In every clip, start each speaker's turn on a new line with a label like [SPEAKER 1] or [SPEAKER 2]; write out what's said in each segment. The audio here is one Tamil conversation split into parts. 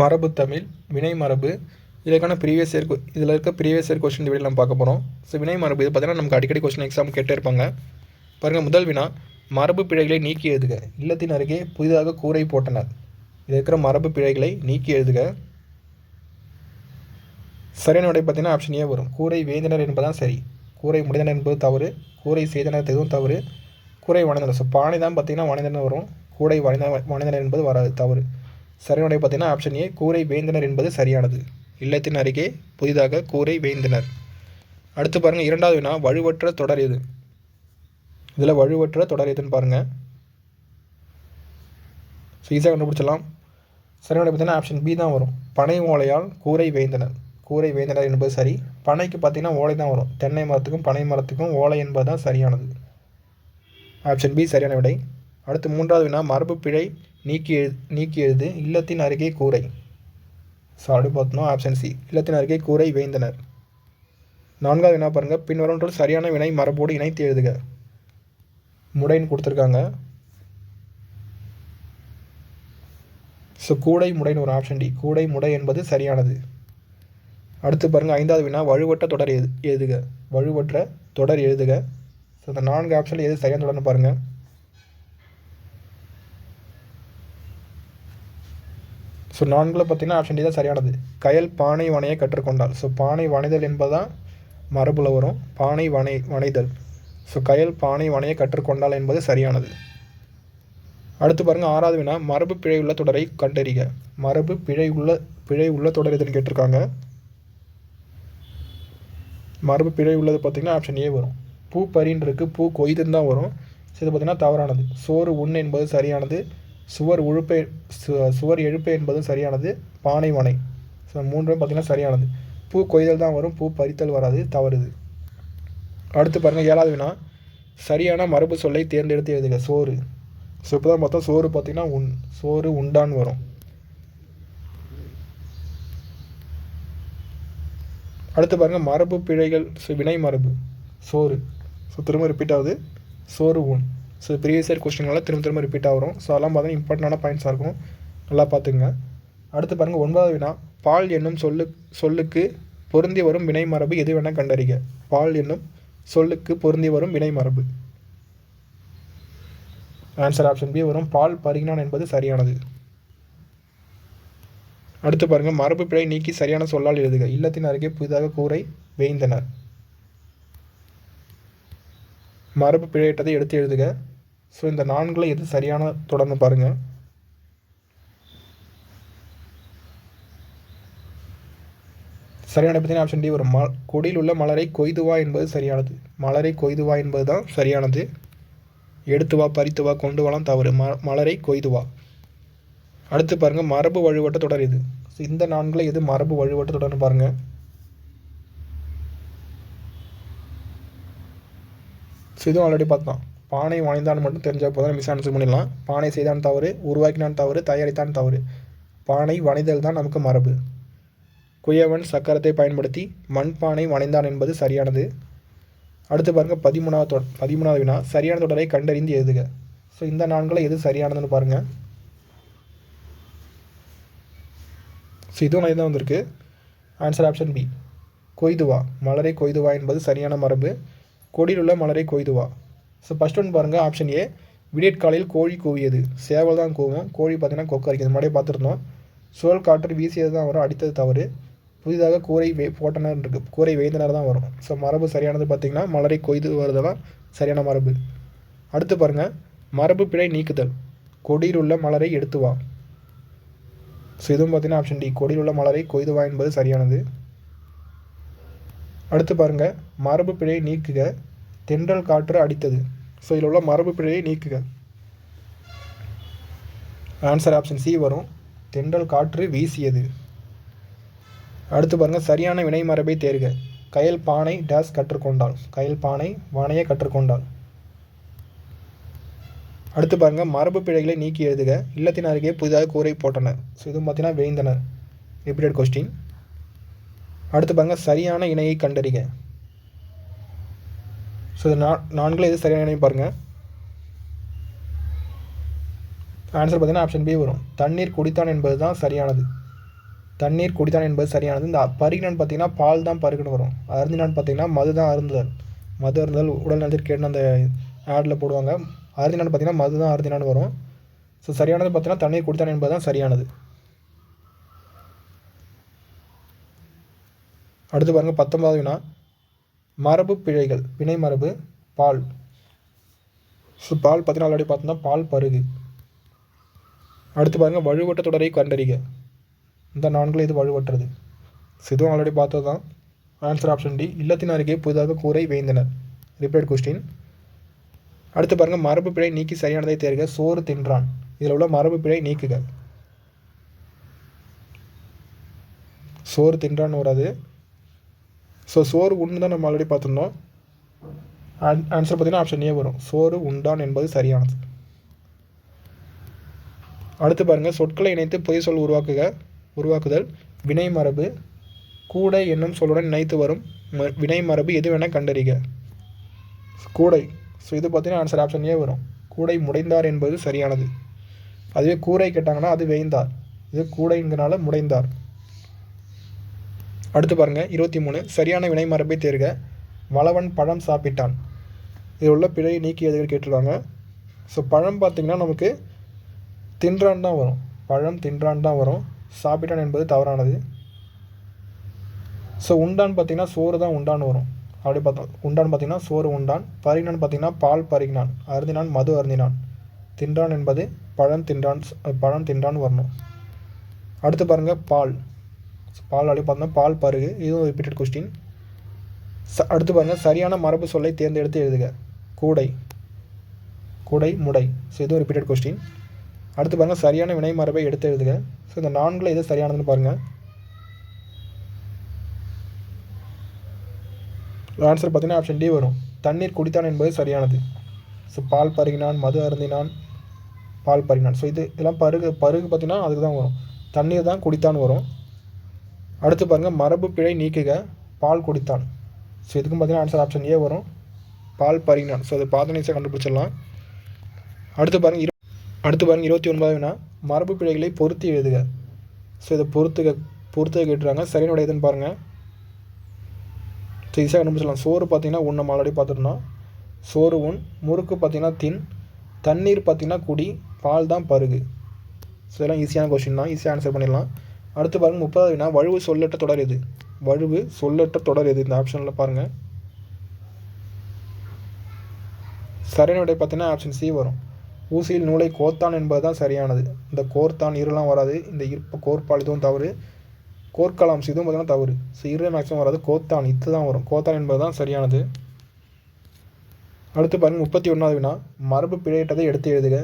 [SPEAKER 1] மரபு தமிழ் வினை மரபு. இதற்கான ப்ரீவியஸ் இயர் இதில் இருக்க ப்ரீவியஸ் இயர் கொஸ்டின் வீடியோ நம்ம பார்க்க போகிறோம் ஸோ வினை மரபு இது பார்த்தீங்கன்னா நமக்கு அடிக்கடி கொஸ்டின் எக்ஸாம் கேட்டே இருப்பாங்க. பாருங்கள் முதல் வினா மரபு பிழைகளை நீக்கி எழுதுக. இல்லத்தின் அருகே புதிதாக கூரை போட்டனர். இதில் இருக்கிற மரபு பிழைகளை நீக்கி எழுதுக. சரியான விடை பார்த்தீங்கன்னா ஆப்ஷன் ஏ வரும். கூரை வேந்தனர் என்பதான் சரி. கூரை முடிந்தனர் என்பது தவறு. கூரை செய்தனர் எதுவும் தவறு. கூரை வணைந்தனர் ஸோ பானை தான் பார்த்தீங்கன்னா வணைந்தனர் வரும். கூடை வணிந்த வணைந்தனர் என்பது வராது தவறு. சரியான பார்த்தீங்கன்னா ஆப்ஷன் ஏ கூரை வேந்தனர் என்பது சரியானது. இல்லத்தின் அருகே புதிதாக கூரை வேந்தனர். அடுத்து பாருங்கள் இரண்டாவது வினா வலுவற்ற தொடர் எது? இதில் வலுவற்ற தொடர் எதுன்னு பாருங்கள் ஸோ ஈஸியாக கண்டுபிடிச்சலாம் சரியான பார்த்தீங்கன்னா ஆப்ஷன் பி தான் வரும். பனை ஓலையால் கூரை வேந்தனர். கூரை வேந்தனர் என்பது சரி. பனைக்கு பார்த்தீங்கன்னா ஓலை தான் வரும். தென்னை மரத்துக்கும் பனை மரத்துக்கும் ஓலை என்பது தான் சரியானது. ஆப்ஷன் பி சரியான விடை. அடுத்து மூன்றாவது வினா மரபு பிழை நீக்கி எழு நீக்கி எழுது. இல்லத்தின் அருகே கூரை. ஸோ அப்படி பார்த்தோம் ஆப்ஷன் சி இல்லத்தின் அருகே கூரை வேந்தனர். நான்காவது வினா பாருங்கள் பின்வரொன்றில் சரியான வினை மரபோடு இணைத்து எழுதுக. முடைன்னு கொடுத்துருக்காங்க. ஸோ கூடை முடைன்னு ஒரு ஆப்ஷன் டி கூடை முடை என்பது சரியானது. அடுத்து பாருங்கள் ஐந்தாவது வினா வலுவற்ற தொடர் எழுது எழுதுக. வலுவற்ற தொடர் எழுதுக. ஸோ அந்த நான்கு ஆப்ஷனில் எது சரியான தொடர்னு பாருங்கள் ஸோ நான்கில் பார்த்தீங்கன்னா ஆப்ஷன் டி தான் சரியானது. கயல் பானை வனையை கற்றுக்கொண்டால். ஸோ பானை வனைதல் என்பதுதான் மரபில் வரும். பானை வனை வனைதல். ஸோ கயல் பானை வனையை கற்றுக்கொண்டால் என்பது சரியானது. அடுத்து பாருங்கள் ஆறாவது வினா மரபு பிழை உள்ள தொடரை கண்டறிக. மரபு பிழை உள்ள பிழை உள்ள தொடர் எதுன்னு கேட்டிருக்காங்க. மரபு பிழை உள்ளது பார்த்திங்கன்னா ஆப்ஷன் ஏ வரும். பூ பரின்னு இருக்குது பூ கொய்துன்னு தான் வரும். ஸோ இது பார்த்திங்கன்னா தவறானது. சோறு உண் என்பது சரியானது. சுவர் உழுப்பு சுவர் எழுப்பு என்பதும் சரியானது. பானை மனை. ஸோ மூன்றும் பார்த்திங்கன்னா சரியானது. பூ கொய்தல் தான் வரும். பூ பறித்தல் வராது. தவறுது. அடுத்து பாருங்கள் ஏழாவது வினா. சரியான மரபு சொல்லை தேர்ந்தெடுத்து எழுதுக. சோறு. ஸோ இப்போ தான் பார்த்தா சோறு பார்த்திங்கன்னா உண் சோறு உண்டான்னு வரும். அடுத்து பாருங்கள் மரபு பிழைகள் வினை மரபு. சோறு. ஸோ திரும்ப ரிப்பீட் ஆகுது. சோறு ஊன் ஸோ ப்ரீவியஸ் இயர் கொஸ்டின்லாம் திரும்ப திரும்ப ரிப்பீட் ஆகும் ஸோ அதெல்லாம் பார்த்தீங்கன்னா இம்பார்ட்டண்டான பாயிண்ட்ஸாக இருக்கும். நல்லா பார்த்துங்க. அடுத்து பாருங்கள் ஒன்பதாவது வினா. பால் என்னும் சொல்லு சொல்லுக்கு பொருந்தி வரும் வினை மரபு எது வேணால் கண்டறிக. பால் என்னும் சொல்லுக்கு பொருந்தி வரும் வினை மரபு. ஆன்சர் ஆப்ஷன் பி வரும். பால் பருகினான் என்பது சரியானது. அடுத்து பாருங்கள் மரபு பிழை நீக்கி சரியான சொல்லால் எழுதுக. இல்லத்தின் அருகே புதிதாக கூரை வேய்ந்தனர். மரபு பிழையிட்டதை எடுத்து எழுதுக. ஸோ இந்த நான்கில் எது சரியான தொடர்ந்து பாருங்கள் சரியான பார்த்தீங்கன்னா ஆப்ஷன் டி ஒரு ம கொடியில் உள்ள மலரை கொய்துவா என்பது சரியானது. மலரை கொய்துவா என்பது தான் சரியானது. எடுத்து வா பறித்து வா கொண்டு வாலாம் தவறு. ம மலரை கொய்துவா அடுத்து பாருங்கள் மரபு வழிவட்ட தொடர் இது. ஸோ இந்த நான்கில் எது மரபு வழிவட்ட தொடர்னு பாருங்கள் ஸோ இதுவும் ஆல்ரெடி பார்த்தோம் பானை வாய்ந்தான் மட்டும் தெரிஞ்சால் போதும். மிஸ் ஆன்சர் பண்ணிடலாம். பானை செய்தான் தவறு உருவாக்கினான் தவறு தயாரித்தான் தவறு. பானை வனைதல் தான் நமக்கு மரபு. குயவன் சக்கரத்தை பயன்படுத்தி மண்பானை வனைந்தான் என்பது சரியானது. அடுத்து பாருங்கள் பதிமூணாவது தொடர் பதிமூணாவது வினா. சரியான தொடரை கண்டறிந்து எழுதுக. ஸோ இந்த நான்கில் எது சரியானதுன்னு பாருங்கள் ஸோ இதுவும் நான் தான் வந்திருக்கு. ஆன்சர் ஆப்ஷன் பி கொய்துவா. மலரை கொய்துவா என்பது சரியான மரபு. கொடியில் உள்ள மலரை கொய்துவா. ஸோ ஃபஸ்ட் ஒன் பாருங்கள் ஆப்ஷன் ஏ விடியற்காலையில் கோழி கூவியது. சேவல் தான் கூவும். கோழி பார்த்தீங்கன்னா கொக்கு அரிக்குது. முன்னாடியே பார்த்துருந்தோம் சுழல் காற்று வீசியது தான் வரும். அடித்தது தவறு. புதிதாக கூரை வே போட்டனர் இருக்கு. கூரை வேந்தனர் தான் வரும். ஸோ மரபு சரியானது பார்த்தீங்கன்னா மலரை கொய்து வருதெல்லாம் சரியான மரபு. அடுத்து பாருங்கள் மரபு பிழை நீக்குதல். கொடியில் உள்ள மலரை எடுத்து வா. ஸோ இதுவும் பார்த்தீங்கன்னா ஆப்ஷன் டி கொடியில் உள்ள மலரை கொய்து வா என்பது சரியானது. அடுத்து பாருங்கள் மரபு பிழை நீக்குக. தென்றல் காற்று அடித்தது. ஸோ இதில் உள்ள மரபு பிழையை நீக்குக. ஆன்சர் ஆப்ஷன் சி வரும். தென்றல் காற்று வீசியது. அடுத்து பாருங்கள் சரியான வினை மரபை தேர்க. கயல் பானை டேஸ் கற்றுக்கொண்டாள். கயல் பானை வானையை கற்றுக்கொண்டாள். அடுத்து பாருங்கள் மரபு பிழைகளை நீக்கி எழுதுக. இல்லத்தின் அருகே புதிதாக கூரை போட்டனர் ஸோ இதுவும் பார்த்தீங்கன்னா விழுந்தனர் ரிப்பீட்டட் கொஸ்டின் அடுத்து பாருங்கள் சரியான இணையை கண்டறிக. இது நான் நான்கில் எது சரியான இணை பாருங்கள் ஆன்சர் பார்த்தீங்கன்னா ஆப்ஷன் பி வரும். தண்ணீர் குடித்தான் என்பது தான் சரியானது. தண்ணீர் குடித்தான் என்பது சரியானது. இந்த பருகினான்னு பார்த்தீங்கன்னா பால் தான் பருகுன்னு வரும். அருந்தினான்னு பார்த்தீங்கன்னா மது தான் அருந்துதல். மது அருந்தால் உடல் நலத்திற்கு கேட்டு அந்த ஆடில் போடுவாங்க. அருந்தினான்னு பார்த்தீங்கன்னா மது தான் அருந்தினான்னு வரும். ஸோ சரியானது பார்த்தீங்கன்னா தண்ணீர் குடித்தான் என்பது தான் சரியானது. அடுத்து பாருங்கள் பத்தொன்பதாவது வினா. மரபு பிழைகள் வினை மரபு பால். ஸோ பால் பார்த்தீங்கன்னா ஆல்ரெடி பார்த்தோம்னா பால் பருகு. அடுத்து பாருங்கள் வழுவட்ட தொடரை கண்டறிக. இந்த நான்கில் இது வலுவற்றது ஸோ இதுவும் ஆல்ரெடி பார்த்தது தான் ஆன்சர் ஆப்ஷன் டி இல்லத்தின் அருகே புதிதாக கூரை வேந்தனர். ரிப்பீட் கொஸ்டின் அடுத்து பாருங்கள் மரபு பிழை நீக்கி சரியானதை தேர்க சோறு தின்றான். இதில் உள்ள மரபு பிழை நீக்குக. சோறு தின்றான்னு வராது. ஸோ சோறு உண்டு தான் நம்ம ஆல்ரெடி பார்த்துருந்தோம். ஆன்சர் பார்த்தீங்கன்னா ஆப்ஷன் ஏ வரும். சோறு உண்டான் என்பது சரியானது. அடுத்து பாருங்கள் சொற்களை இணைத்து புதிய சொல் உருவாக்குக உருவாக்குதல் வினை மரபு கூடை என்னும் சொல்லுடன் இணைத்து வரும் ம- வினை மரபு எதுவென கண்டறிக. கூடை. ஸோ இது பார்த்தீங்கன்னா ஆன்சர் ஆப்ஷன் ஏ வரும். கூடை முடைந்தார் என்பது சரியானது. அதுவே கூரை கேட்டாங்கன்னா அது வேய்ந்தார். இது கூடைங்கிறனால முடைந்தார். அடுத்து பாருங்கள் இருபத்தி மூணு. சரியான வினை மரபை தேர்க. வளவன் பழம் சாப்பிட்டான். இதில் உள்ள பிழையை நீக்கி எதுகள் கேட்டிருக்காங்க. ஸோ பழம் பார்த்தீங்கன்னா நமக்கு தின்றான் தான் வரும். பழம் தின்றான் தான் வரும். சாப்பிட்டான் என்பது தவறானது. ஸோ உண்டான் பார்த்திங்கன்னா சோறு தான் உண்டான் வரும். அப்படி பார்த்தோம் உண்டான் பார்த்தீங்கன்னா சோறு உண்டான். பருகினான் பார்த்திங்கன்னா பால் பருகினான். அருந்தினான் மது அருந்தினான். தின்றான் என்பது பழம் தின்றான் பழம் தின்றான் வரணும். அடுத்து பாருங்கள் பால். பால் அப்படி பார்த்தோம்னா பால் பருகு இதுவும் ரிப்பீட்டட் கொஸ்டின் ச அடுத்து பாருங்கள் சரியான மரபு சொல்லை தேர்ந்தெடுத்து எழுதுக. கூடை. கூடை முடை. ஸோ இதுவும் ரிப்பீட்டட் கொஸ்டின் அடுத்து பாருங்கள் சரியான வினை மரபை எடுத்து எழுதுக. ஸோ இந்த நான்கில் எது சரியானதுன்னு பாருங்கள் ஆன்சர் பார்த்தீங்கன்னா ஆப்ஷன் டி வரும். தண்ணீர் குடித்தான் என்பது சரியானது. ஸோ பால் பருகினான் மது அருந்தினான் பால் பருகினான் ஸோ இது இதெல்லாம் பருகு பருகு பார்த்தீங்கன்னா அதுக்கு தான் வரும். தண்ணீர் தான் குடித்தான் வரும். அடுத்து பாருங்கள் மரபு பிழை நீக்குக பால் குடித்தான் ஸோ இதுக்கும் பார்த்தீங்கன்னா ஆன்சர் ஆப்ஷன் ஏ வரும். பால் பருகினான் ஸோ அதை பார்த்து நிச்சயம் கண்டுபிடிச்சிடலாம். அடுத்து பாருங்கள் இரு அடுத்து பாருங்கள் இருபத்தி ஒன்பதாவது மரபு பிழைகளை பொருத்தி எழுதுக. ஸோ இதை பொறுத்துக பொறுத்துக கேட்டுறாங்க சரியான எதுன்னு பாருங்கள் ஸோ ஈஸியாக கண்டுபிடிச்சிடலாம். சோறு பார்த்தீங்கன்னா உன் நம்ம ஆல்ரெடி பார்த்துருந்தோம் சோறு உன் முறுக்கு பார்த்தீங்கன்னா தின். தண்ணீர் பார்த்தீங்கன்னா குடி பால் தான் பருகு. ஸோ இதெல்லாம் ஈஸியான கொஷின் தான். ஈஸியாக ஆன்சர் பண்ணிடலாம். அடுத்து பாருங்கள் முப்பதாவது வினா வழுவு சொல்லட்ட தொடர் எது? வழுவு சொல்லட்ட தொடர் எது? இந்த ஆப்ஷனில் பாருங்கள் சரியான விடை பார்த்தீங்கன்னா ஆப்ஷன் சி வரும். ஊசியில் நூலை கோத்தான் என்பது தான் சரியானது. இந்த கோர்த்தான் இருலாம் வராது. இந்த இருப்ப கோர்ப்பால் இதுவும் தவறு. கோர்க்கலாம் இதுவும் பார்த்தீங்கன்னா தவறு. ஸோ இரு மேக்ஸிமம் வராது. கோத்தான் இது தான் வரும். கோத்தான் என்பது தான் சரியானது. அடுத்து பாருங்கள் முப்பத்தி ஒன்றாவது வினா. மரபு பிழையிட்டதை எடுத்து எழுதுக.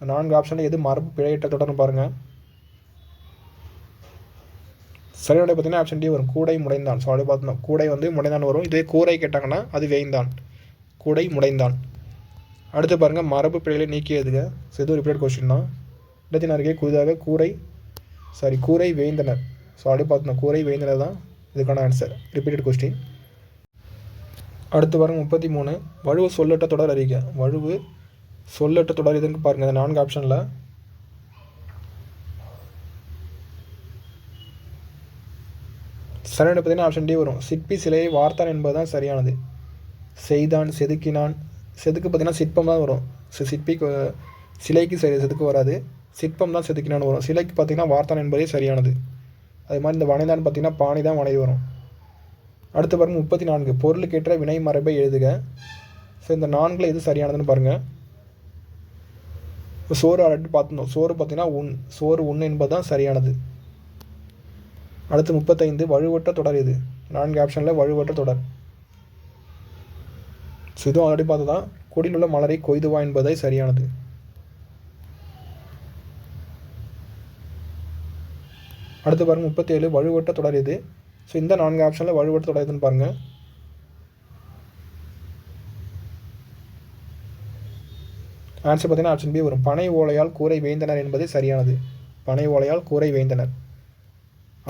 [SPEAKER 1] நான்கு ஆப்ஷனில் எது மரபு பிழையிட்ட தொடர்னு பாருங்கள் சரியான பார்த்தீங்கன்னா ஆப்ஷன் டி வரும். கூடை முடைந்தான். ஸோ அப்படி பார்த்தோம் கூடை வந்து முடைந்தான் வரும். இதே கூரை கேட்டாங்கன்னா அது வேய்ந்தான். கூடை முடைந்தான். அடுத்து பாருங்கள் மரபு பிழைகளை நீக்கி ஸோ இது ரிப்பீட் கொஸ்டின் தான். இடத்தின் அருகே புதிதாக கூரை சாரி கூரை வேந்தனர். ஸோ அப்படியே பார்த்தோம் கூரை வேந்தனர் தான் இதுக்கான ஆன்சர் ரிப்பீட்டட் கொஸ்டின் அடுத்து பாருங்கள் முப்பத்தி மூணு. வழுவு சொல்லட்ட தொடர் அறிக்கை வழுவு சொல்லட்ட தொடர் எதுன்னு பாருங்கள் இந்த நான்கு ஆப்ஷனில் சரியான பார்த்தீங்கன்னா ஆப்ஷன் டி வரும். சிற்பி சிலையை வார்த்தான் என்பது தான் சரியானது. செய்தான் செதுக்கினான். செதுக்கு பார்த்தீங்கன்னா சிற்பம் தான் வரும். சிற்பிக்கு சிலைக்கு சரி செதுக்கு வராது. சிற்பம் தான் செதுக்கினான்னு வரும். சிலைக்கு பார்த்தீங்கன்னா வார்த்தான் என்பதே சரியானது. அது மாதிரி இந்த வனைதான் பார்த்தீங்கன்னா பாணி தான் வனை வரும். அடுத்து பாருங்கள் முப்பத்தி நான்கு பொருளுக்கேற்ற வினை மரபை எழுதுக. ஸோ இந்த நான்கில் எது சரியானதுன்னு பாருங்கள் இப்போ சோறு ஆல்ரெடி பார்த்துருந்தோம். சோறு பார்த்தீங்கன்னா உண். சோறு உண் என்பது தான் சரியானது. அடுத்து முப்பத்தைந்து வழுவட்ட தொடர் இது நான்கு ஆப்ஷனில் வழுவற்ற தொடர். ஸோ இதுவும் ஆல்ரெடி பார்த்து தான் கொடியில் உள்ள மலரை கொய்துவா என்பதை சரியானது. அடுத்து பாருங்கள் முப்பத்தேழு வழுவட்ட தொடர் இது ஸோ இந்த நான்கு ஆப்ஷனில் வழுவட்ட தொடர் இதுன்னு பாருங்கள் ஆன்சர் பார்த்தீங்கன்னா ஆப்ஷன் பி வரும். பனை ஓலையால் கூரை வேந்தனர் என்பது சரியானது. பனை ஓலையால் கூரை வேந்தனர்.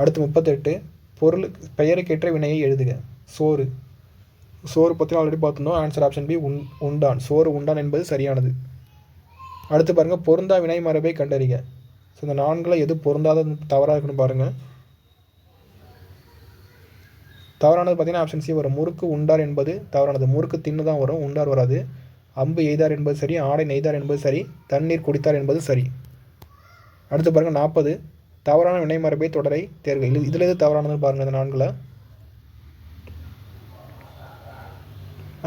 [SPEAKER 1] அடுத்து முப்பத்தெட்டு பொருள் பெயருக்கேற்ற வினையை எழுதுக. சோறு. சோறு பற்றி ஆல்ரெடி பார்த்துருந்தோம். ஆன்சர் ஆப்ஷன் பி உண் உண்டான். சோறு உண்டான் என்பது சரியானது. அடுத்து பாருங்கள் பொருந்தா வினை மரபை கண்டறிக. ஸோ இந்த நான்கில் எது பொருந்தாத தவறாக இருக்குன்னு பாருங்கள் தவறானது பார்த்தீங்கன்னா ஆப்ஷன் சி வரும். முறுக்கு உண்டார் என்பது தவறானது. முறுக்கு தின்னு தான் வரும் உண்டார் வராது. அம்பு எய்தார் என்பது சரி ஆடை நெய்தார் என்பது சரி தண்ணீர் குடித்தார் என்பது சரி. அடுத்து பாருங்கள் நாற்பது தவறான வினைமரபை தொடரை தேர்வு இது இதில் எது தவறானதுன்னு பாருங்கள் இந்த நான்கில்.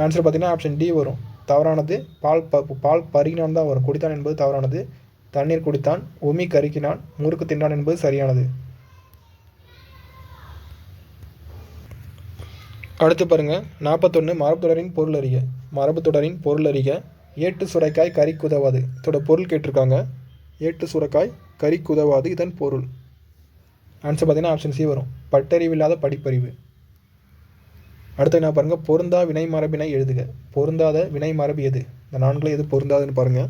[SPEAKER 1] ஆன்சர் பார்த்தீங்கன்னா ஆப்ஷன் டி வரும். தவறானது பால் ப பால் பருகினான் தான் வரும். குடித்தான் என்பது தவறானது. தண்ணீர் குடித்தான் உமி கருக்கினான் முறுக்கு தின்றான் என்பது சரியானது. அடுத்து பாருங்க நாற்பத்தொன்று மரபு தொடரின் பொருள் அறிக. மரபு தொடரின் பொருள் அறிக. ஏட்டு சுரைக்காய் கறிக்கு உதவாது இதோட பொருள் கேட்டிருக்காங்க. ஏட்டு சுரக்காய் கறி குதவாது இதன் பொருள். ஆன்சர் பார்த்தீங்கன்னா ஆப்ஷன் சி வரும். பட்டறிவில்லாத படிப்பறிவு. அடுத்து என்ன பாருங்கள் பொருந்தா வினை மரபினை எழுதுக. பொருந்தாத வினை மரபு எது? இந்த நான்கில் எது பொருந்தாதுன்னு பாருங்கள்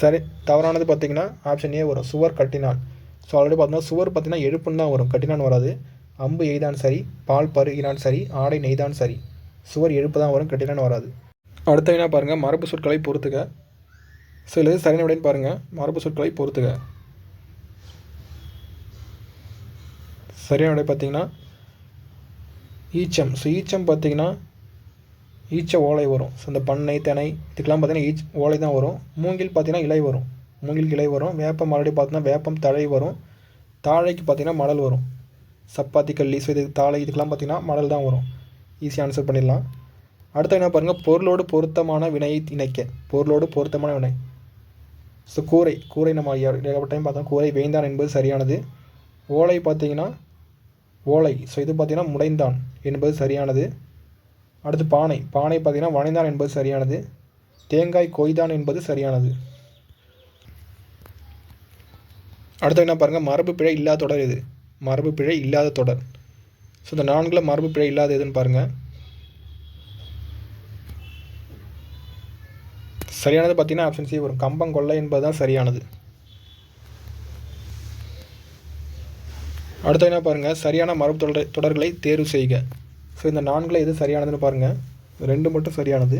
[SPEAKER 1] சரி தவறானது பார்த்தீங்கன்னா ஆப்ஷன் ஏ வரும். சுவர் கட்டினால். ஸோ ஆல்ரெடி பார்த்தீங்கன்னா சுவர் பார்த்தீங்கன்னா எழுப்புன்னு தான் வரும். கட்டினான் வராது. அம்பு எய்தான் சரி பால் பருகினான் சரி ஆடை நெய்தான் சரி. சுவர் எழுப்பு தான் வரும் கட்டினான் வராது. அடுத்த என்ன பாருங்கள் மரபு சொற்களை பொறுத்துக்க ஸோ இல்லை சரியான விடைன்னு பாருங்கள் மரபு சொற்களை பொறுத்துக. சரியான விடை பார்த்தீங்கன்னா ஈச்சம். ஸோ ஈச்சம் பார்த்தீங்கன்னா ஈச்ச ஓலை வரும். ஸோ இந்த பண்ணை தெனை இதுக்கெல்லாம் பார்த்தீங்கன்னா ஈச் ஓலை தான் வரும். மூங்கில் பார்த்தீங்கன்னா இலை வரும். மூங்கில் இலை வரும். வேப்பம் மறுபடியும் பார்த்தீங்கன்னா வேப்பம் தழை வரும். தாழைக்கு பார்த்தீங்கன்னா மணல் வரும். சப்பாத்தி கல்லி ஸோ இது தாழை இதுக்கெல்லாம் பார்த்தீங்கன்னா மணல் தான் வரும். ஈஸியாக ஆன்சர் பண்ணிடலாம். அடுத்து என்ன பாருங்கள் பொருளோடு பொருத்தமான வினையை இணைக்க. பொருளோடு பொருத்தமான வினை. ஸோ கூரை கூரை நம்ம ஏகப்பட்ட டைம் பார்த்தோம் கூரை வேய்ந்தான் என்பது சரியானது. ஓலை பார்த்தீங்கன்னா ஓலை. ஸோ இது பார்த்திங்கன்னா முடைந்தான் என்பது சரியானது. அடுத்து பானை. பானை பார்த்தீங்கன்னா வனைந்தான் என்பது சரியானது. தேங்காய் கொய்தான் என்பது சரியானது. அடுத்து என்ன பாருங்கள் மரபு பிழை இல்லாத தொடர் இது மரபு பிழை இல்லாத தொடர். ஸோ இந்த நான்கில் மரபு பிழை இல்லாத எதுன்னு பாருங்கள் சரியானது பார்த்தீங்கன்னா ஆப்ஷன் சி வரும். கம்பங்கொள்ளை என்பது தான் சரியானது. அடுத்து என்ன பாருங்கள் சரியான மரபு தொடர் தொடர்களை தேர்வு செய்க. ஸோ இந்த நான்கில் எது சரியானதுன்னு பாருங்கள் ரெண்டு மட்டும் சரியானது.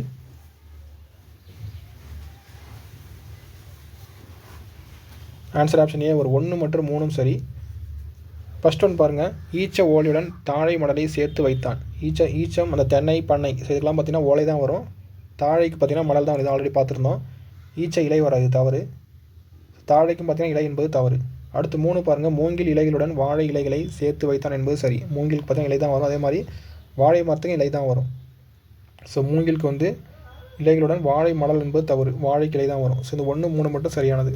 [SPEAKER 1] ஆன்சர் ஆப்ஷன் ஏ ஒரு ஒன்று மற்றும் மூணும் சரி. ஃபஸ்ட் ஒன் பாருங்கள் ஈச்ச ஓலையுடன் தாழை மடலை சேர்த்து வைத்தான். ஈச்ச ஈச்சம் அந்த தென்னை பண்ணை. ஸோ இதெல்லாம் பார்த்தீங்கன்னா ஓலை தான் வரும். தாழைக்கு பார்த்தீங்கன்னா மணல் தான் வருது ஆல்ரெடி பார்த்துருந்தோம். ஈச்சை இலை வராது தவறு. தாழைக்கும் பார்த்திங்கன்னா இலை என்பது தவறு. அடுத்து மூணு பாருங்கள் மூங்கில் இலைகளுடன் வாழை இலைகளை சேர்த்து வைத்தான் என்பது சரி. மூங்கிலுக்கு பார்த்தீங்கன்னா இலை தான் வரும். அதே மாதிரி வாழை மரத்துக்கும் இலை தான் வரும். ஸோ மூங்கிலுக்கு வந்து இலைகளுடன் வாழை மடல் என்பது தவறு. வாழை கிளை தான் வரும். ஸோ இந்த ஒன்று மூணு மட்டும் சரியானது.